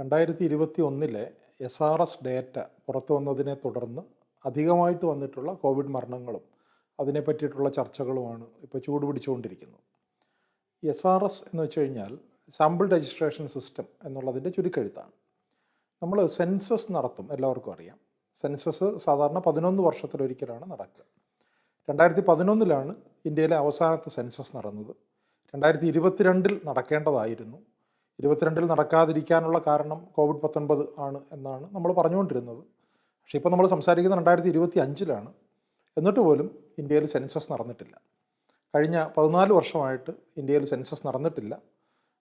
രണ്ടായിരത്തി ഇരുപത്തി ഒന്നിലെ എസ് ആർ എസ് ഡേറ്റ പുറത്തു വന്നതിനെ തുടർന്ന് അധികമായിട്ട് വന്നിട്ടുള്ള കോവിഡ് മരണങ്ങളും അതിനെ പറ്റിയിട്ടുള്ള ചർച്ചകളുമാണ് ഇപ്പോൾ ചൂടുപിടിച്ചുകൊണ്ടിരിക്കുന്നത് എസ് ആർ എസ് എന്ന് വെച്ച് കഴിഞ്ഞാൽ സാമ്പിൾ രജിസ്ട്രേഷൻ സിസ്റ്റം എന്നുള്ളതിന്റെ ചുരുക്കെഴുത്താണ്. നമ്മൾ സെൻസസ് നടത്തും എല്ലാവർക്കും അറിയാം. സെൻസസ് സാധാരണ പതിനൊന്ന് വർഷത്തിലൊരിക്കലാണ് നടക്കുക. രണ്ടായിരത്തി പതിനൊന്നിലാണ് ഇന്ത്യയിലെ അവസാനത്തെ സെൻസസ് നടന്നത്. രണ്ടായിരത്തി ഇരുപത്തിരണ്ടിൽ നടക്കേണ്ടതായിരുന്നു. ഇരുപത്തിരണ്ടിൽ നടക്കാതിരിക്കാനുള്ള കാരണം കോവിഡ് പത്തൊൻപത് ആണ് എന്നാണ് നമ്മൾ പറഞ്ഞുകൊണ്ടിരുന്നത്. പക്ഷേ ഇപ്പോൾ നമ്മൾ സംസാരിക്കുന്നത് രണ്ടായിരത്തി ഇരുപത്തി അഞ്ചിലാണ് എന്നിട്ട് പോലും ഇന്ത്യയിൽ സെൻസസ് നടന്നിട്ടില്ല. കഴിഞ്ഞ പതിനാല് വർഷമായിട്ട് ഇന്ത്യയിൽ സെൻസസ് നടന്നിട്ടില്ല.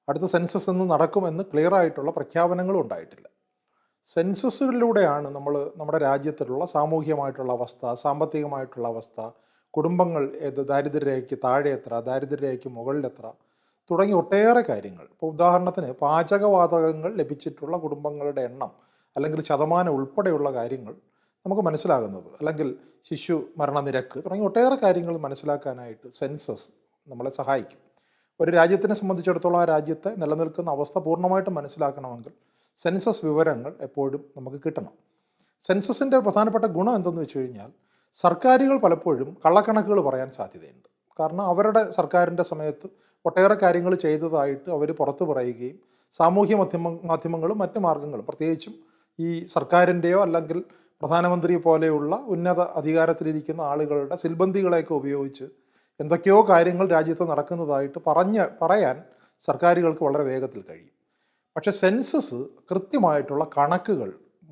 അടുത്ത സെൻസസ് എന്ന് നടക്കുമെന്ന് ക്ലിയർ ആയിട്ടുള്ള പ്രഖ്യാപനങ്ങളും ഉണ്ടായിട്ടില്ല. സെൻസസുകളിലൂടെയാണ് നമ്മൾ നമ്മുടെ രാജ്യത്തിലുള്ള സാമൂഹികമായിട്ടുള്ള അവസ്ഥ സാമ്പത്തികമായിട്ടുള്ള അവസ്ഥ കുടുംബങ്ങൾ ഏത് ദാരിദ്ര്യരേഖയ്ക്ക് താഴെ എത്ര ദാരിദ്ര്യരേഖയ്ക്ക് മുകളിലെത്ര തുടങ്ങി ഒട്ടേറെ കാര്യങ്ങൾ. ഇപ്പോൾ ഉദാഹരണത്തിന് പാചകവാതകങ്ങൾ ലഭിച്ചിട്ടുള്ള കുടുംബങ്ങളുടെ എണ്ണം അല്ലെങ്കിൽ ശതമാനം ഉൾപ്പെടെയുള്ള കാര്യങ്ങൾ നമുക്ക് മനസ്സിലാകുന്നത്. അല്ലെങ്കിൽ ശിശു മരണനിരക്ക് തുടങ്ങി ഒട്ടേറെ കാര്യങ്ങൾ മനസ്സിലാക്കാനായിട്ട് സെൻസസ് നമ്മളെ സഹായിക്കും. ഒരു രാജ്യത്തിനെ സംബന്ധിച്ചിടത്തോളം ആ രാജ്യത്തെ നിലനിൽക്കുന്ന അവസ്ഥ പൂർണമായിട്ട് മനസ്സിലാക്കണമെങ്കിൽ സെൻസസ് വിവരങ്ങൾ എപ്പോഴും നമുക്ക് കിട്ടണം. സെൻസസിന്റെ പ്രധാനപ്പെട്ട ഗുണം എന്തെന്ന് വെച്ച് കഴിഞ്ഞാൽ സർക്കാരുകൾ പലപ്പോഴും കള്ളക്കണക്കുകൾ പറയാൻ സാധ്യതയുണ്ട്. കാരണം അവരുടെ സർക്കാരിന്റെ സമയത്ത് ഒട്ടേറെ കാര്യങ്ങൾ ചെയ്തതായിട്ട് അവർ പുറത്തു പറയുകയും സാമൂഹ്യ മാധ്യമ മാധ്യമങ്ങളും മറ്റ് മാർഗങ്ങളും പ്രത്യേകിച്ചും ഈ സർക്കാരിന്റെയോ അല്ലെങ്കിൽ പ്രധാനമന്ത്രി പോലെയുള്ള ഉന്നത അധികാരത്തിലിരിക്കുന്ന ആളുകളുടെ സിൽബന്ധികളെയൊക്കെ ഉപയോഗിച്ച് എന്തൊക്കെയോ കാര്യങ്ങൾ രാജ്യത്ത് നടക്കുന്നതായിട്ട് പറഞ്ഞ് പറയാൻ സർക്കാരുകൾക്ക് വളരെ വേഗത്തിൽ കഴിയും. പക്ഷേ സെൻസസ് കൃത്യമായിട്ടുള്ള കണക്കുകൾ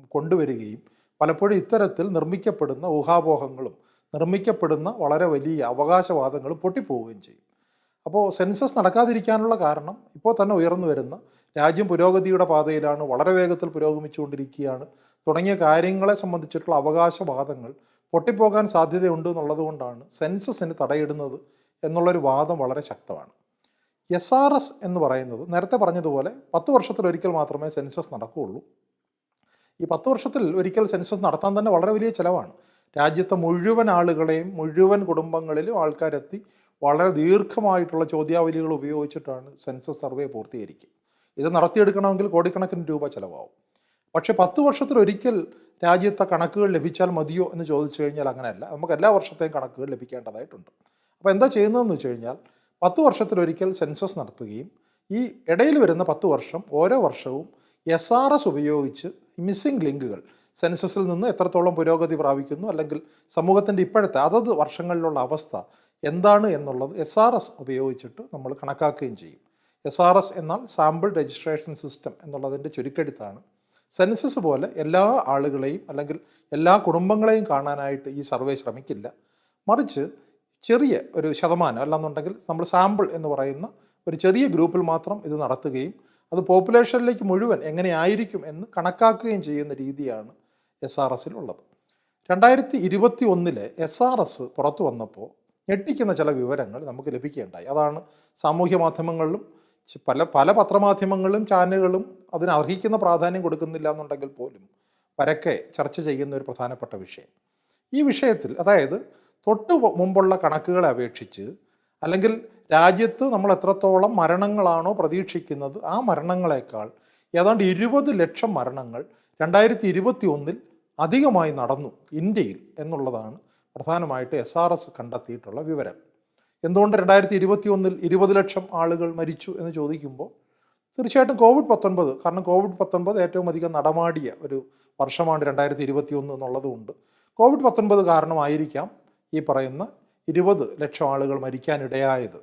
കൊണ്ടുവരികയും പലപ്പോഴും ഇത്തരത്തിൽ നിർമ്മിക്കപ്പെടുന്ന ഊഹാപോഹങ്ങളും നിർമ്മിക്കപ്പെടുന്ന വളരെ വലിയ അവകാശവാദങ്ങളും പൊട്ടിപ്പോവുകയും ചെയ്യും. അപ്പോൾ സെൻസസ് നടക്കാതിരിക്കാനുള്ള കാരണം ഇപ്പോൾ തന്നെ ഉയർന്നു വരുന്ന രാജ്യം പുരോഗതിയുടെ പാതയിലാണ് വളരെ വേഗത്തിൽ പുരോഗമിച്ചുകൊണ്ടിരിക്കുകയാണ്. തുടങ്ങിയ കാര്യങ്ങളെ സംബന്ധിച്ചിട്ടുള്ള അവകാശവാദങ്ങൾ പൊട്ടിപ്പോകാൻ സാധ്യതയുണ്ട് എന്നുള്ളതുകൊണ്ടാണ് സെൻസസിന് തടയിടുന്നത് എന്നുള്ളൊരു വാദം വളരെ ശക്തമാണ്. എസ് ആർ എസ് എന്ന് പറയുന്നത് നേരത്തെ പറഞ്ഞതുപോലെ പത്ത് വർഷത്തിലൊരിക്കൽ മാത്രമേ സെൻസസ് നടക്കുകയുള്ളൂ. ഈ പത്ത് വർഷത്തിൽ ഒരിക്കൽ സെൻസസ് നടത്താൻ തന്നെ വളരെ വലിയ ചിലവാണ്. രാജ്യത്തെ മുഴുവൻ ആളുകളെയും മുഴുവൻ കുടുംബങ്ങളിലും ആൾക്കാരെത്തി വളരെ ദീർഘമായിട്ടുള്ള ചോദ്യാവലികൾ ഉപയോഗിച്ചിട്ടാണ് സെൻസസ് സർവേ പൂർത്തീകരിക്കുക. ഇത് നടത്തിയെടുക്കണമെങ്കിൽ കോടിക്കണക്കിന് രൂപ ചിലവാകും. പക്ഷേ പത്ത് വർഷത്തിലൊരിക്കൽ രാജ്യത്തെ കണക്കുകൾ ലഭിച്ചാൽ മതിയോ എന്ന് ചോദിച്ചു കഴിഞ്ഞാൽ അങ്ങനെയല്ല. നമുക്ക് എല്ലാ വർഷത്തെയും കണക്കുകൾ ലഭിക്കേണ്ടതായിട്ടുണ്ട്. അപ്പോൾ എന്താ ചെയ്യുന്നതെന്ന് വെച്ച് കഴിഞ്ഞാൽ പത്ത് വർഷത്തിലൊരിക്കൽ സെൻസസ് നടത്തുകയും ഈ ഇടയിൽ വരുന്ന പത്ത് വർഷം ഓരോ വർഷവും എസ് ആർ എസ് ഉപയോഗിച്ച് മിസ്സിംഗ് ലിങ്കുകൾ സെൻസസിൽ നിന്ന് എത്രത്തോളം പുരോഗതി പ്രാപിക്കുന്നു അല്ലെങ്കിൽ സമൂഹത്തിന്റെ ഇപ്പോഴത്തെ അതത് വർഷങ്ങളിലുള്ള അവസ്ഥ എന്താണ് എന്നുള്ളത് എസ് ആർ എസ് ഉപയോഗിച്ചിട്ട് നമ്മൾ കണക്കാക്കുകയും ചെയ്യും. എസ് ആർ എസ് എന്നാൽ സാമ്പിൾ രജിസ്ട്രേഷൻ സിസ്റ്റം എന്നുള്ളതിന്റെ ചുരുക്കെടുത്താണ് സെൻസസ് പോലെ എല്ലാ ആളുകളെയും അല്ലെങ്കിൽ എല്ലാ കുടുംബങ്ങളെയും കാണാനായിട്ട് ഈ സർവേ ശ്രമിക്കില്ല. മറിച്ച് ചെറിയ ഒരു ശതമാനം അല്ലാന്നുണ്ടെങ്കിൽ നമ്മൾ സാമ്പിൾ എന്ന് പറയുന്ന ഒരു ചെറിയ ഗ്രൂപ്പിൽ മാത്രം ഇത് നടത്തുകയും അത് പോപ്പുലേഷനിലേക്ക് മുഴുവൻ എങ്ങനെയായിരിക്കും എന്ന് കണക്കാക്കുകയും ചെയ്യുന്ന രീതിയാണ് എസ് ആർ എസിലുള്ളത് രണ്ടായിരത്തി ഇരുപത്തി ഒന്നിലെ എസ് ആർ എസ് പുറത്തു വന്നപ്പോൾ ഞെട്ടിക്കുന്ന ചില വിവരങ്ങൾ നമുക്ക് ലഭിക്കുകയുണ്ടായി. അതാണ് സാമൂഹ്യ മാധ്യമങ്ങളിലും പല പല പത്രമാധ്യമങ്ങളും ചാനലുകളും അതിന് അർഹിക്കുന്ന പ്രാധാന്യം കൊടുക്കുന്നില്ല എന്നുണ്ടെങ്കിൽ പോലും പരക്കെ ചർച്ച ചെയ്യുന്ന ഒരു പ്രധാനപ്പെട്ട വിഷയം. ഈ വിഷയത്തിൽ അതായത് തൊട്ട് മുമ്പുള്ള കണക്കുകളെ അപേക്ഷിച്ച് അല്ലെങ്കിൽ രാജ്യത്ത് നമ്മൾ എത്രത്തോളം മരണങ്ങളാണോ പ്രതീക്ഷിക്കുന്നത് ആ മരണങ്ങളെക്കാൾ ഏതാണ്ട് ഇരുപത് ലക്ഷം മരണങ്ങൾ രണ്ടായിരത്തി ഇരുപത്തി ഒന്നിൽ അധികമായി നടന്നു ഇന്ത്യയിൽ എന്നുള്ളതാണ് പ്രധാനമായിട്ട് എസ് ആർ എസ് കണ്ടെത്തിയിട്ടുള്ള വിവരം. എന്തുകൊണ്ട് രണ്ടായിരത്തി ഇരുപത്തി ഒന്നിൽ ഇരുപത് ലക്ഷം ആളുകൾ മരിച്ചു എന്ന് ചോദിക്കുമ്പോൾ തീർച്ചയായിട്ടും കോവിഡ് പത്തൊൻപത് കാരണം കോവിഡ് പത്തൊൻപത് ഏറ്റവും അധികം നടമാടിയ ഒരു വർഷമാണ് രണ്ടായിരത്തി ഇരുപത്തി ഒന്ന് എന്നുള്ളതുകൊണ്ട് കോവിഡ് പത്തൊൻപത് കാരണമായിരിക്കാം ഈ പറയുന്ന ഇരുപത് ലക്ഷം ആളുകൾ മരിക്കാനിടയായത്.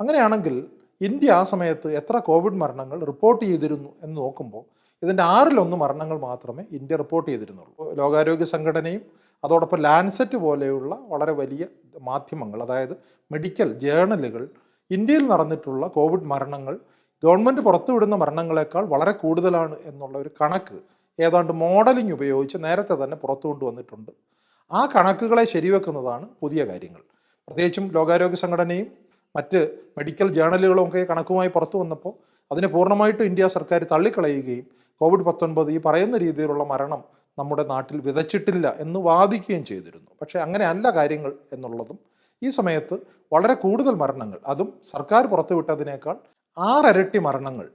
അങ്ങനെയാണെങ്കിൽ ഇന്ത്യ ആ സമയത്ത് എത്ര കോവിഡ് മരണങ്ങൾ റിപ്പോർട്ട് ചെയ്തിരുന്നു എന്ന് നോക്കുമ്പോൾ ഇതിന്റെ ആറിലൊന്ന് മരണങ്ങൾ മാത്രമേ ഇന്ത്യ റിപ്പോർട്ട് ചെയ്തിരുന്നുള്ളൂ. ലോകാരോഗ്യ സംഘടനയും അതോടൊപ്പം ലാൻസെറ്റ് പോലെയുള്ള വളരെ വലിയ മാധ്യമങ്ങൾ അതായത് മെഡിക്കൽ ജേണലുകൾ ഇന്ത്യയിൽ നടന്നിട്ടുള്ള കോവിഡ് മരണങ്ങൾ ഗവൺമെന്റ് പുറത്തുവിടുന്ന മരണങ്ങളെക്കാൾ വളരെ കൂടുതലാണ് എന്നുള്ള ഒരു കണക്ക് ഏതാണ്ട് മോഡലിംഗ് ഉപയോഗിച്ച് നേരത്തെ തന്നെ പുറത്തു കൊണ്ടുവന്നിട്ടുണ്ട് ആ കണക്കുകളെ ശരിവെക്കുന്നതാണ് പുതിയ കാര്യങ്ങൾ. പ്രത്യേകിച്ചും ലോകാരോഗ്യ സംഘടനയും മറ്റ് മെഡിക്കൽ ജേണലുകളും ഒക്കെ കണക്കുമായി പുറത്തു വന്നപ്പോൾ അതിനെ പൂർണമായിട്ടും ഇന്ത്യ സർക്കാർ തള്ളിക്കളയുകയും കോവിഡ് പത്തൊൻപത് ഈ പറയുന്ന രീതിയിലുള്ള മരണം നമ്മുടെ നാട്ടിൽ വിതച്ചിട്ടില്ല എന്ന് വാദിക്കുകയും ചെയ്തിരുന്നു. പക്ഷേ അങ്ങനെ അല്ല കാര്യങ്ങൾ എന്നുള്ളതും ഈ സമയത്ത് വളരെ കൂടുതൽ മരണങ്ങൾ അതും സർക്കാർ പുറത്തുവിട്ടതിനേക്കാൾ ആറരട്ടി മരണങ്ങൾ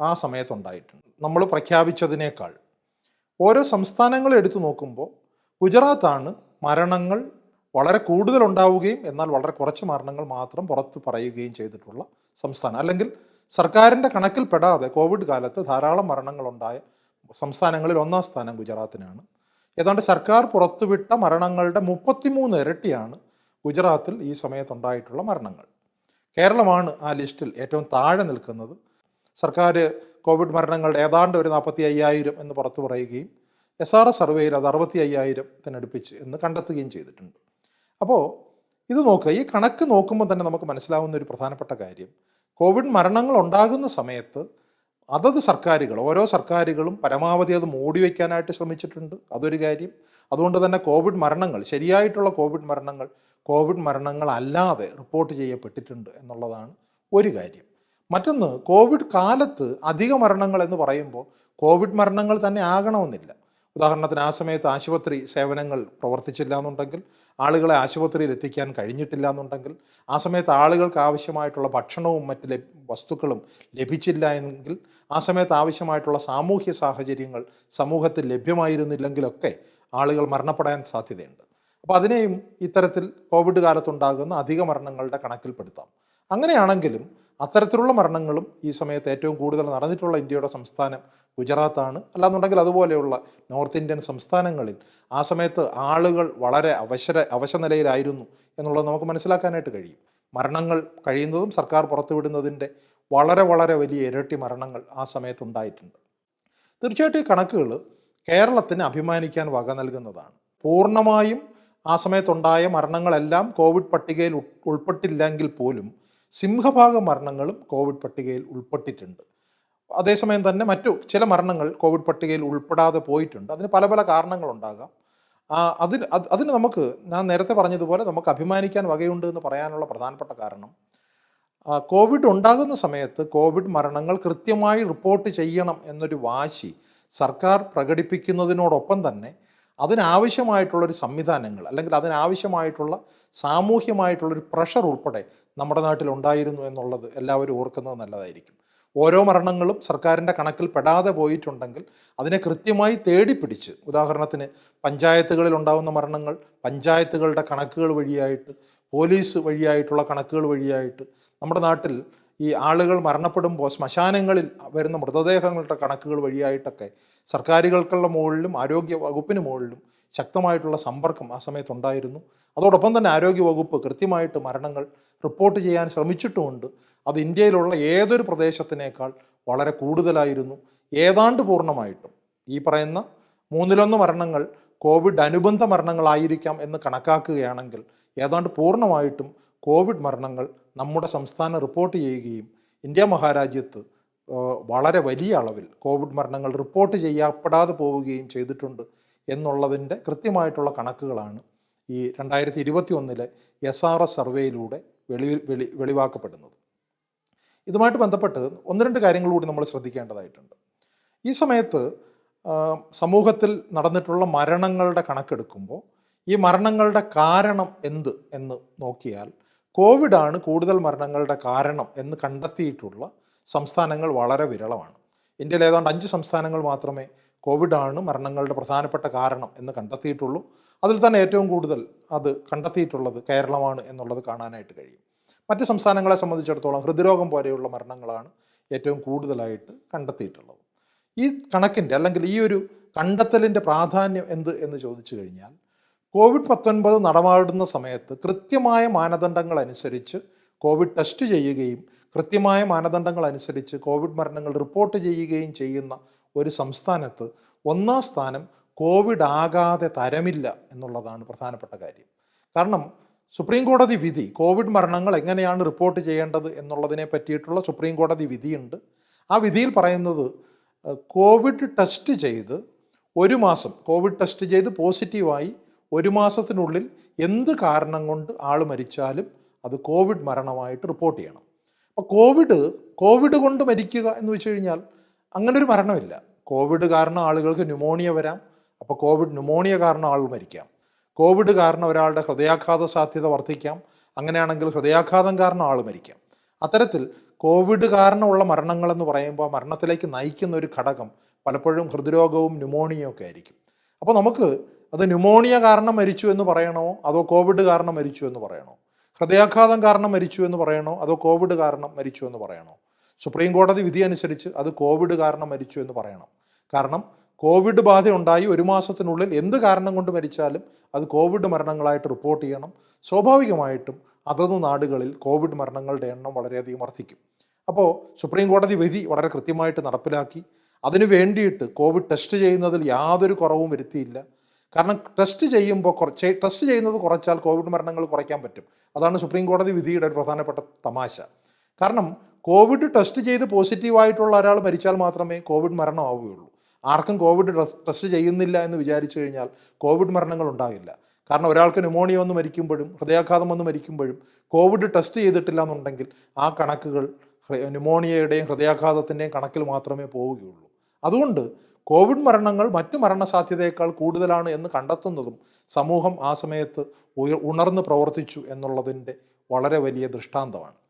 ആ സമയത്തുണ്ടായിട്ടുണ്ട്. നമ്മൾ പ്രഖ്യാപിച്ചതിനേക്കാൾ. ഓരോ സംസ്ഥാനങ്ങൾ എടുത്തു നോക്കുമ്പോൾ ഗുജറാത്താണ് മരണങ്ങൾ വളരെ കൂടുതൽ ഉണ്ടാവുകയും എന്നാൽ വളരെ കുറച്ച് മരണങ്ങൾ മാത്രം പുറത്ത് പറയുകയും ചെയ്തിട്ടുള്ള സംസ്ഥാനം. അല്ലെങ്കിൽ സർക്കാരിന്റെ കണക്കിൽപ്പെടാതെ കോവിഡ് കാലത്ത് ധാരാളം മരണങ്ങളുണ്ടായ സംസ്ഥാനങ്ങളിൽ ഒന്നാം സ്ഥാനം ഗുജറാത്തിനാണ്. ഏതാണ്ട് സർക്കാർ പുറത്തുവിട്ട മരണങ്ങളുടെ മുപ്പത്തിമൂന്ന് ഇരട്ടിയാണ് ഗുജറാത്തിൽ ഈ സമയത്തുണ്ടായിട്ടുള്ള മരണങ്ങൾ. കേരളമാണ് ആ ലിസ്റ്റിൽ ഏറ്റവും താഴെ നിൽക്കുന്നത്. സർക്കാർ കോവിഡ് മരണങ്ങൾ ഏതാണ്ട് ഒരു നാൽപ്പത്തി അയ്യായിരം എന്ന് പുറത്തു പറയുകയും എസ് ആർ എസ് സർവേയിൽ അത് അറുപത്തി അയ്യായിരത്തിനടുപ്പിച്ച് എന്ന് കണ്ടെത്തുകയും ചെയ്തിട്ടുണ്ട്. അപ്പോൾ ഇത് നോക്കുക ഈ കണക്ക് നോക്കുമ്പോൾ തന്നെ നമുക്ക് മനസ്സിലാവുന്ന ഒരു പ്രധാനപ്പെട്ട കാര്യം. കോവിഡ് മരണങ്ങൾ ഉണ്ടാകുന്ന സമയത്ത് അതത് സർക്കാരുകൾ ഓരോ സർക്കാരുകളും പരമാവധി അത് മൂടി വയ്ക്കാനായിട്ട് ശ്രമിച്ചിട്ടുണ്ട്. അതൊരു കാര്യം. അതുകൊണ്ട് തന്നെ കോവിഡ് മരണങ്ങൾ ശരിയായിട്ടുള്ള കോവിഡ് മരണങ്ങൾ കോവിഡ് മരണങ്ങൾ അല്ലാതെ റിപ്പോർട്ട് ചെയ്യപ്പെട്ടിട്ടുണ്ട് എന്നുള്ളതാണ് ഒരു കാര്യം. മറ്റൊന്ന് കോവിഡ് കാലത്ത് അധിക മരണങ്ങൾ എന്ന് പറയുമ്പോൾ കോവിഡ് മരണങ്ങൾ തന്നെ ആകണമെന്നില്ല. ഉദാഹരണത്തിന് ആ സമയത്ത് ആശുപത്രി സേവനങ്ങൾ പ്രവർത്തിച്ചില്ല എന്നുണ്ടെങ്കിൽ ആളുകളെ ആശുപത്രിയിൽ എത്തിക്കാൻ കഴിഞ്ഞിട്ടില്ല എന്നുണ്ടെങ്കിൽ ആ സമയത്ത് ആളുകൾക്ക് ആവശ്യമായിട്ടുള്ള ഭക്ഷണവും മറ്റ് വസ്തുക്കളും ലഭിച്ചില്ല എങ്കിൽ ആ സമയത്ത് ആവശ്യമായിട്ടുള്ള സാമൂഹ്യ സാഹചര്യങ്ങൾ സമൂഹത്തിൽ ലഭ്യമായിരുന്നില്ലെങ്കിലൊക്കെ ആളുകൾ മരണപ്പെടാൻ സാധ്യതയുണ്ട്. അപ്പോൾ അതിനെയും ഇത്തരത്തിൽ കോവിഡ് കാലത്തുണ്ടാകുന്ന അധിക മരണങ്ങളുടെ കണക്കിൽപ്പെടുത്താം. അങ്ങനെയാണെങ്കിലും അത്തരത്തിലുള്ള മരണങ്ങളും ഈ സമയത്ത് ഏറ്റവും കൂടുതൽ നടന്നിട്ടുള്ള ഇന്ത്യയുടെ സംസ്ഥാനം ഗുജറാത്താണ്. അല്ലാന്നുണ്ടെങ്കിൽ അതുപോലെയുള്ള നോർത്ത് ഇന്ത്യൻ സംസ്ഥാനങ്ങളിൽ ആ സമയത്ത് ആളുകൾ വളരെ അവശര അവശനിലയിലായിരുന്നു എന്നുള്ളത് നമുക്ക് മനസ്സിലാക്കാനായിട്ട് കഴിയും. മരണങ്ങൾ കഴിയുന്നതും സർക്കാർ പുറത്തുവിടുന്നതിന്റെ വളരെ വളരെ വലിയ ഇരട്ടി മരണങ്ങൾ ആ സമയത്ത് ഉണ്ടായിട്ടുണ്ട് തീർച്ചയായിട്ടും ഈ കണക്കുകൾ കേരളത്തിന് അഭിമാനിക്കാൻ വക നൽകുന്നതാണ്. പൂർണമായും ആ സമയത്തുണ്ടായ മരണങ്ങളെല്ലാം കോവിഡ് പട്ടികയിൽ ഉൾപ്പെട്ടില്ലെങ്കിൽ പോലും സിംഹഭാഗ മരണങ്ങളും കോവിഡ് പട്ടികയിൽ ഉൾപ്പെട്ടിട്ടുണ്ട്. അതേസമയം തന്നെ മറ്റു ചില മരണങ്ങൾ കോവിഡ് പട്ടികയിൽ ഉൾപ്പെടാതെ പോയിട്ടുണ്ട്. അതിന് പല പല കാരണങ്ങളുണ്ടാകാം. അതിന് അത് അതിന് നമുക്ക് ഞാൻ നേരത്തെ പറഞ്ഞതുപോലെ നമുക്ക് അഭിമാനിക്കാൻ വകയുണ്ട് എന്ന് പറയാനുള്ള പ്രധാനപ്പെട്ട കാരണം കോവിഡ് ഉണ്ടാകുന്ന സമയത്ത് കോവിഡ് മരണങ്ങൾ കൃത്യമായി റിപ്പോർട്ട് ചെയ്യണം എന്നൊരു വാശി സർക്കാർ പ്രകടിപ്പിക്കുന്നതിനോടൊപ്പം തന്നെ അതിനാവശ്യമായിട്ടുള്ളൊരു സംവിധാനങ്ങൾ അല്ലെങ്കിൽ അതിനാവശ്യമായിട്ടുള്ള സാമൂഹ്യമായിട്ടുള്ളൊരു പ്രഷർ ഉൾപ്പെടെ നമ്മുടെ നാട്ടിൽ ഉണ്ടായിരുന്നു എന്നുള്ളത് എല്ലാവരും ഓർക്കുന്നത് നല്ലതായിരിക്കും. ഓരോ മരണങ്ങളും സർക്കാരിന്റെ കണക്കിൽ പെടാതെ പോയിട്ടുണ്ടെങ്കിൽ അതിനെ കൃത്യമായി തേടിപ്പിടിച്ച് ഉദാഹരണത്തിന് പഞ്ചായത്തുകളിൽ ഉണ്ടാകുന്ന മരണങ്ങൾ പഞ്ചായത്തുകളുടെ കണക്കുകൾ വഴിയായിട്ട് പോലീസ് വഴിയായിട്ടുള്ള കണക്കുകൾ വഴിയായിട്ട് നമ്മുടെ നാട്ടിൽ ഈ ആളുകൾ മരണപ്പെടുമ്പോൾ ശ്മശാനങ്ങളിൽ വരുന്ന മൃതദേഹങ്ങളുടെ കണക്കുകൾ വഴിയായിട്ടൊക്കെ സർക്കാരുകൾക്കുള്ള മുകളിലും ആരോഗ്യ വകുപ്പിന് മുകളിലും ശക്തമായിട്ടുള്ള സമ്പർക്കം ആ സമയത്തുണ്ടായിരുന്നു. അതോടൊപ്പം തന്നെ ആരോഗ്യ വകുപ്പ് കൃത്യമായിട്ട് മരണങ്ങൾ റിപ്പോർട്ട് ചെയ്യാൻ ശ്രമിച്ചിട്ടുമുണ്ട്. അത് ഇന്ത്യയിലുള്ള ഏതൊരു പ്രദേശത്തിനേക്കാൾ വളരെ കൂടുതലായിരുന്നു. ഏതാണ്ട് പൂർണമായിട്ടും. ഈ പറയുന്ന മൂന്നിലൊന്ന് മരണങ്ങൾ കോവിഡ് അനുബന്ധ മരണങ്ങളായിരിക്കാം എന്ന് കണക്കാക്കുകയാണെങ്കിൽ ഏതാണ്ട് പൂർണമായിട്ടും കോവിഡ് മരണങ്ങൾ നമ്മുടെ സംസ്ഥാനം റിപ്പോർട്ട് ചെയ്യുകയും ഇന്ത്യ മഹാരാജ്യത്ത് വളരെ വലിയ അളവിൽ കോവിഡ് മരണങ്ങൾ റിപ്പോർട്ട് ചെയ്യപ്പെടാതെ പോവുകയും ചെയ്തിട്ടുണ്ട് എന്നുള്ളതിന്റെ കൃത്യമായിട്ടുള്ള കണക്കുകളാണ് ഈ രണ്ടായിരത്തി ഇരുപത്തി ഒന്നിലെ എസ് ആർ എസ് സർവേയിലൂടെ വെളി വെളി വെളിവാക്കപ്പെടുന്നത്. ഇതുമായിട്ട് ബന്ധപ്പെട്ട് ഒന്ന് രണ്ട് കാര്യങ്ങൾ കൂടി നമ്മൾ ശ്രദ്ധിക്കേണ്ടതായിട്ടുണ്ട്. ഈ സമയത്ത് സമൂഹത്തിൽ നടന്നിട്ടുള്ള മരണങ്ങളുടെ കണക്കെടുക്കുമ്പോൾ ഈ മരണങ്ങളുടെ കാരണം എന്ത് എന്ന് നോക്കിയാൽ കോവിഡാണ് കൂടുതൽ മരണങ്ങളുടെ കാരണം എന്ന് കണ്ടെത്തിയിട്ടുള്ള സംസ്ഥാനങ്ങൾ വളരെ വിരളമാണ്. ഇന്ത്യയിൽ ഏതാണ്ട് അഞ്ച് സംസ്ഥാനങ്ങൾ മാത്രമേ കോവിഡാണ് മരണങ്ങളുടെ പ്രധാനപ്പെട്ട കാരണം എന്ന് കണ്ടെത്തിയിട്ടുള്ളൂ. അതിൽ തന്നെ ഏറ്റവും കൂടുതൽ അത് കണ്ടെത്തിയിട്ടുള്ളത് കേരളമാണ് എന്നുള്ളത് കാണാനായിട്ട് കഴിയും. മറ്റ് സംസ്ഥാനങ്ങളെ സംബന്ധിച്ചിടത്തോളം ഹൃദ്രോഗം പോലെയുള്ള മരണങ്ങളാണ് ഏറ്റവും കൂടുതലായിട്ട് കണ്ടെത്തിയിട്ടുള്ളത്. ഈ കണക്കിന്റെ അല്ലെങ്കിൽ ഈ ഒരു കണ്ടെത്തലിന്റെ പ്രാധാന്യം എന്ത് എന്ന് ചോദിച്ചു കഴിഞ്ഞാൽ കോവിഡ് പത്തൊൻപത് നടമാടുന്ന സമയത്ത് കൃത്യമായ മാനദണ്ഡങ്ങൾ അനുസരിച്ച് കോവിഡ് ടെസ്റ്റ് ചെയ്യുകയും കൃത്യമായ മാനദണ്ഡങ്ങൾ അനുസരിച്ച് കോവിഡ് മരണങ്ങൾ റിപ്പോർട്ട് ചെയ്യുകയും ചെയ്യുന്ന ഒരു സംസ്ഥാനത്ത് ഒന്നാം സ്ഥാനം കോവിഡ് ആകാതെ തരമില്ല എന്നുള്ളതാണ് പ്രധാനപ്പെട്ട കാര്യം. കാരണം സുപ്രീം കോടതി വിധി കോവിഡ് മരണങ്ങൾ എങ്ങനെയാണ് റിപ്പോർട്ട് ചെയ്യേണ്ടത് എന്നുള്ളതിനെ പറ്റിയിട്ടുള്ള സുപ്രീം കോടതി വിധിയുണ്ട്. ആ വിധിയിൽ പറയുന്നത് കോവിഡ് ടെസ്റ്റ് ചെയ്ത് ഒരു മാസം കോവിഡ് ടെസ്റ്റ് ചെയ്ത് പോസിറ്റീവായി ഒരു മാസത്തിനുള്ളിൽ എന്ത് കാരണം കൊണ്ട് ആൾ മരിച്ചാലും അത് കോവിഡ് മരണമായിട്ട് റിപ്പോർട്ട് ചെയ്യണം. അപ്പോൾ കോവിഡ് കോവിഡ് കൊണ്ട് മരിക്കുക എന്ന് വെച്ച് കഴിഞ്ഞാൽ അങ്ങനെ ഒരു മരണമില്ല. കോവിഡ് കാരണം ആളുകൾക്ക് ന്യൂമോണിയ വരാം. അപ്പോൾ കോവിഡ് ന്യൂമോണിയ കാരണം ആൾ മരിക്കാം. കോവിഡ് കാരണം ഒരാളുടെ ഹൃദയാഘാത സാധ്യത വർദ്ധിക്കാം. അങ്ങനെയാണെങ്കിൽ ഹൃദയാഘാതം കാരണം ആൾ മരിക്കാം. അത്തരത്തിൽ കോവിഡ് കാരണമുള്ള മരണങ്ങളെന്ന് പറയുമ്പോൾ മരണത്തിലേക്ക് നയിക്കുന്ന ഒരു ഘടകം പലപ്പോഴും ഹൃദ്രോഗവും ന്യൂമോണിയയും ഒക്കെ ആയിരിക്കും. അപ്പോൾ നമുക്ക് അത് ന്യൂമോണിയ കാരണം മരിച്ചു എന്ന് പറയണോ? അതോ കോവിഡ് കാരണം മരിച്ചു എന്ന് പറയണോ? ഹൃദയാഘാതം കാരണം മരിച്ചു എന്ന് പറയണോ? അതോ കോവിഡ് കാരണം മരിച്ചു എന്ന് പറയണോ? സുപ്രീം കോടതി വിധി അനുസരിച്ച് അത് കോവിഡ് കാരണം മരിച്ചു എന്ന് പറയണം. കാരണം കോവിഡ് ബാധ ഉണ്ടായി ഒരു മാസത്തിനുള്ളിൽ എന്ത് കാരണം കൊണ്ട് മരിച്ചാലും അത് കോവിഡ് മരണങ്ങളായിട്ട് റിപ്പോർട്ട് ചെയ്യണം. സ്വാഭാവികമായിട്ടും അതത് നാടുകളിൽ കോവിഡ് മരണങ്ങളുടെ എണ്ണം വളരെയധികം വർദ്ധിക്കും. അപ്പോൾ സുപ്രീം കോടതി വിധി വളരെ കൃത്യമായിട്ട് നടപ്പിലാക്കി. അതിനു വേണ്ടിയിട്ട് കോവിഡ് ടെസ്റ്റ് ചെയ്യുന്നതിൽ യാതൊരു കുറവും വരുത്തിയില്ല. കാരണം ടെസ്റ്റ് ചെയ്യുമ്പോൾ കുറച്ച് ടെസ്റ്റ് ചെയ്യുന്നത് കുറച്ചാൽ കോവിഡ് മരണങ്ങൾ കുറയ്ക്കാൻ പറ്റും. അതാണ് സുപ്രീം കോടതി വിധിയുടെ ഒരു പ്രധാനപ്പെട്ട തമാശ. കാരണം കോവിഡ് ടെസ്റ്റ് ചെയ്ത് പോസിറ്റീവായിട്ടുള്ള ഒരാൾ മരിച്ചാൽ മാത്രമേ കോവിഡ് മരണമാവുകയുള്ളൂ ആർക്കും കോവിഡ് ടെസ്റ്റ് ചെയ്യുന്നില്ല എന്ന് വിചാരിച്ചു കഴിഞ്ഞാൽ കോവിഡ് മരണങ്ങൾ ഉണ്ടാകില്ല. കാരണം ഒരാൾക്ക് ന്യൂമോണിയ വന്ന് മരിക്കുമ്പോഴും ഹൃദയാഘാതം വന്ന് മരിക്കുമ്പോഴും കോവിഡ് ടെസ്റ്റ് ചെയ്തിട്ടില്ല എന്നുണ്ടെങ്കിൽ ആ കണക്കുകൾ ന്യൂമോണിയയുടെയും ഹൃദയാഘാതത്തിന്റെയും കണക്കിൽ മാത്രമേ പോവുകയുള്ളൂ. അതുകൊണ്ട് കോവിഡ് മരണങ്ങൾ മറ്റു മരണസാധ്യതയേക്കാൾ കൂടുതലാണ് എന്ന് കണ്ടെത്തുന്നതും സമൂഹം ആ സമയത്ത് ഉണർന്ന് പ്രവർത്തിച്ചു എന്നുള്ളതിന്റെ വളരെ വലിയ ദൃഷ്ടാന്തമാണ്.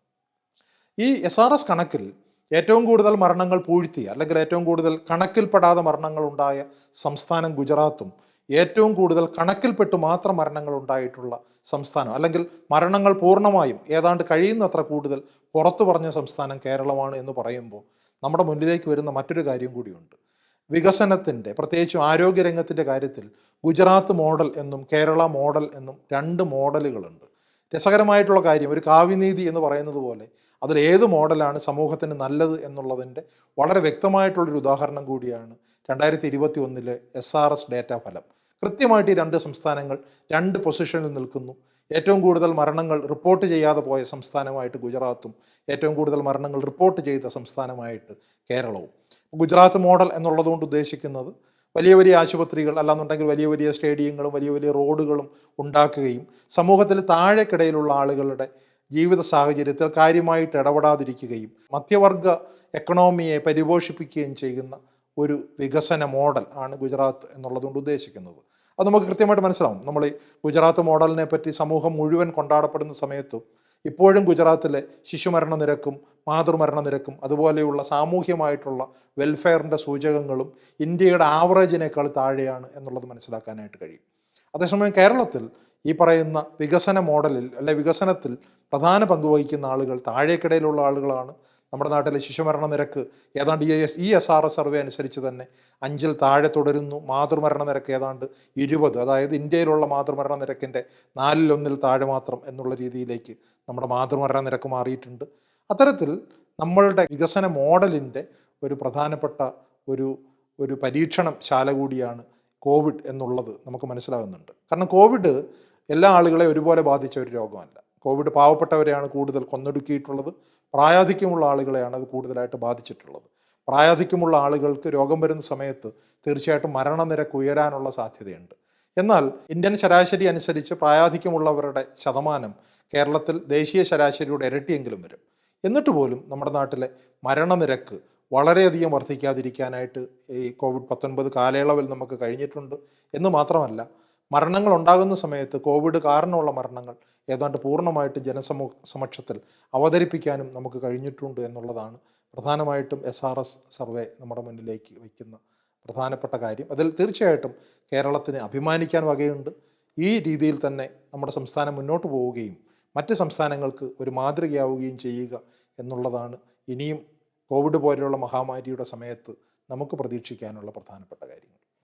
ഈ എസ് ആർ എസ് കണക്കിൽ ഏറ്റവും കൂടുതൽ മരണങ്ങൾ പൂഴ്ത്തിയ അല്ലെങ്കിൽ ഏറ്റവും കൂടുതൽ കണക്കിൽപ്പെടാതെ മരണങ്ങൾ ഉണ്ടായ സംസ്ഥാനം ഗുജറാത്തും ഏറ്റവും കൂടുതൽ കണക്കിൽപ്പെട്ടു മാത്രം മരണങ്ങൾ ഉണ്ടായിട്ടുള്ള സംസ്ഥാനം അല്ലെങ്കിൽ മരണങ്ങൾ പൂർണമായും ഏതാണ്ട് കഴിയുന്നത്ര കൂടുതൽ പുറത്തു പറഞ്ഞ സംസ്ഥാനം കേരളമാണ് എന്ന് പറയുമ്പോൾ നമ്മുടെ മുന്നിലേക്ക് വരുന്ന മറ്റൊരു കാര്യം കൂടിയുണ്ട്. വികസനത്തിന്റെ പ്രത്യേകിച്ചും ആരോഗ്യരംഗത്തിന്റെ കാര്യത്തിൽ ഗുജറാത്ത് മോഡൽ എന്നും കേരള മോഡൽ എന്നും രണ്ട് മോഡലുകളുണ്ട്. രസകരമായിട്ടുള്ള കാര്യം ഒരു കാവ്യനീതി എന്ന് പറയുന്നത് പോലെ അതിൽ ഏത് മോഡലാണ് സമൂഹത്തിന് നല്ലത് എന്നുള്ളതിന്റെ വളരെ വ്യക്തമായിട്ടുള്ളൊരു ഉദാഹരണം കൂടിയാണ് രണ്ടായിരത്തി ഇരുപത്തി ഒന്നിലെ എസ് ആർ എസ് ഡേറ്റ ഫലം. കൃത്യമായിട്ട് ഈ രണ്ട് സംസ്ഥാനങ്ങൾ രണ്ട് പൊസിഷനിൽ നിൽക്കുന്നു. ഏറ്റവും കൂടുതൽ മരണങ്ങൾ റിപ്പോർട്ട് ചെയ്യാതെ പോയ സംസ്ഥാനമായിട്ട് ഗുജറാത്തും ഏറ്റവും കൂടുതൽ മരണങ്ങൾ റിപ്പോർട്ട് ചെയ്ത സംസ്ഥാനമായിട്ട് കേരളവും. ഗുജറാത്ത് മോഡൽ എന്നുള്ളതുകൊണ്ട് ഉദ്ദേശിക്കുന്നത് വലിയ വലിയ ആശുപത്രികൾ അല്ലാന്നുണ്ടെങ്കിൽ വലിയ വലിയ സ്റ്റേഡിയങ്ങളും വലിയ വലിയ റോഡുകളും ഉണ്ടാക്കുകയും സമൂഹത്തിൽ താഴെക്കിടയിലുള്ള ആളുകളുടെ ജീവിത സാഹചര്യത്തിൽ കാര്യമായിട്ട് ഇടപെടാതിരിക്കുകയും മധ്യവർഗ എക്കണോമിയെ പരിപോഷിപ്പിക്കുകയും ചെയ്യുന്ന ഒരു വികസന മോഡൽ ആണ് ഗുജറാത്ത് എന്നുള്ളതുകൊണ്ട് ഉദ്ദേശിക്കുന്നത്. അത് നമുക്ക് കൃത്യമായിട്ട് മനസ്സിലാവും. നമ്മൾ ഈ ഗുജറാത്ത് മോഡലിനെ പറ്റി സമൂഹം മുഴുവൻ കൊണ്ടാടപ്പെടുന്ന സമയത്തും ഇപ്പോഴും ഗുജറാത്തിലെ ശിശുമരണ നിരക്കും മാതൃമരണ നിരക്കും അതുപോലെയുള്ള സാമൂഹ്യമായിട്ടുള്ള വെൽഫെയറിന്റെ സൂചകങ്ങളും ഇന്ത്യയുടെ ആവറേജിനേക്കാൾ താഴെയാണ് എന്നുള്ളത് മനസ്സിലാക്കാനായിട്ട് കഴിയും. അതേസമയം കേരളത്തിൽ ഈ പറയുന്ന വികസന മോഡലിൽ അല്ലെ വികസനത്തിൽ പ്രധാന പങ്ക് വഹിക്കുന്ന ആളുകൾ താഴേക്കിടയിലുള്ള ആളുകളാണ് നമ്മുടെ നാട്ടിലെ ശിശുമരണ നിരക്ക്. ഏതാണ്ട് ഈ എസ് ആർ എസ് സർവേ അനുസരിച്ച് തന്നെ അഞ്ചിൽ താഴെ തുടരുന്നു. മാതൃമരണ നിരക്ക് ഏതാണ്ട് ഇരുപത്. അതായത് ഇന്ത്യയിലുള്ള മാതൃമരണ നിരക്കിന്റെ നാലിലൊന്നിൽ താഴെ മാത്രം എന്നുള്ള രീതിയിലേക്ക് നമ്മുടെ മാതൃമരണ നിരക്ക് മാറിയിട്ടുണ്ട്. അത്തരത്തിൽ നമ്മളുടെ വികസന മോഡലിന്റെ ഒരു പ്രധാനപ്പെട്ട ഒരു ഒരു പരീക്ഷണം ശാല കൂടിയാണ് കോവിഡ് എന്നുള്ളത് നമുക്ക് മനസ്സിലാകുന്നുണ്ട്. കാരണം കോവിഡ് എല്ലാ ആളുകളെ ഒരുപോലെ ബാധിച്ച ഒരു രോഗമല്ല. കോവിഡ് പാവപ്പെട്ടവരെയാണ് കൂടുതൽ കൊന്നൊടുക്കിയിട്ടുള്ളത്. പ്രായാധിക്യമുള്ള ആളുകളെയാണ് അത് കൂടുതലായിട്ട് ബാധിച്ചിട്ടുള്ളത്. പ്രായാധിക്യമുള്ള ആളുകൾക്ക് രോഗം വരുന്ന സമയത്ത് തീർച്ചയായിട്ടും മരണനിരക്ക് ഉയരാനുള്ള സാധ്യതയുണ്ട്. എന്നാൽ ഇന്ത്യൻ ശരാശരി അനുസരിച്ച് പ്രായാധിക്യമുള്ളവരുടെ ശതമാനം കേരളത്തിൽ ദേശീയ ശരാശരിയുടെ ഇരട്ടിയെങ്കിലും വരും. എന്നിട്ട് പോലും നമ്മുടെ നാട്ടിലെ മരണനിരക്ക് വളരെയധികം വർദ്ധിക്കാതിരിക്കാനായിട്ട് ഈ കോവിഡ് പത്തൊൻപത് കാലയളവിൽ നമുക്ക് കഴിഞ്ഞിട്ടുണ്ട് എന്ന് മാത്രമല്ല മരണങ്ങൾ ഉണ്ടാകുന്ന സമയത്ത് കോവിഡ് കാരണമുള്ള മരണങ്ങൾ ഏതാണ്ട് പൂർണമായിട്ട് ജനസമൂ സമക്ഷത്തിൽ അവതരിപ്പിക്കാനും നമുക്ക് കഴിഞ്ഞിട്ടുണ്ട് എന്നുള്ളതാണ് പ്രധാനമായിട്ടും എസ് ആർ എസ് സർവേ നമ്മുടെ മുന്നിലേക്ക് വയ്ക്കുന്ന പ്രധാനപ്പെട്ട കാര്യം. അതിൽ തീർച്ചയായിട്ടും കേരളത്തിന് അഭിമാനിക്കാൻ വകയുണ്ട്. ഈ രീതിയിൽ തന്നെ നമ്മുടെ സംസ്ഥാനം മുന്നോട്ട് പോവുകയും മറ്റ് സംസ്ഥാനങ്ങൾക്ക് ഒരു മാതൃകയാവുകയും ചെയ്യുക എന്നുള്ളതാണ് ഇനിയും കോവിഡ് പോലെയുള്ള മഹാമാരിയുടെ സമയത്ത് നമുക്ക് പ്രതീക്ഷിക്കാനുള്ള പ്രധാനപ്പെട്ട കാര്യങ്ങൾ.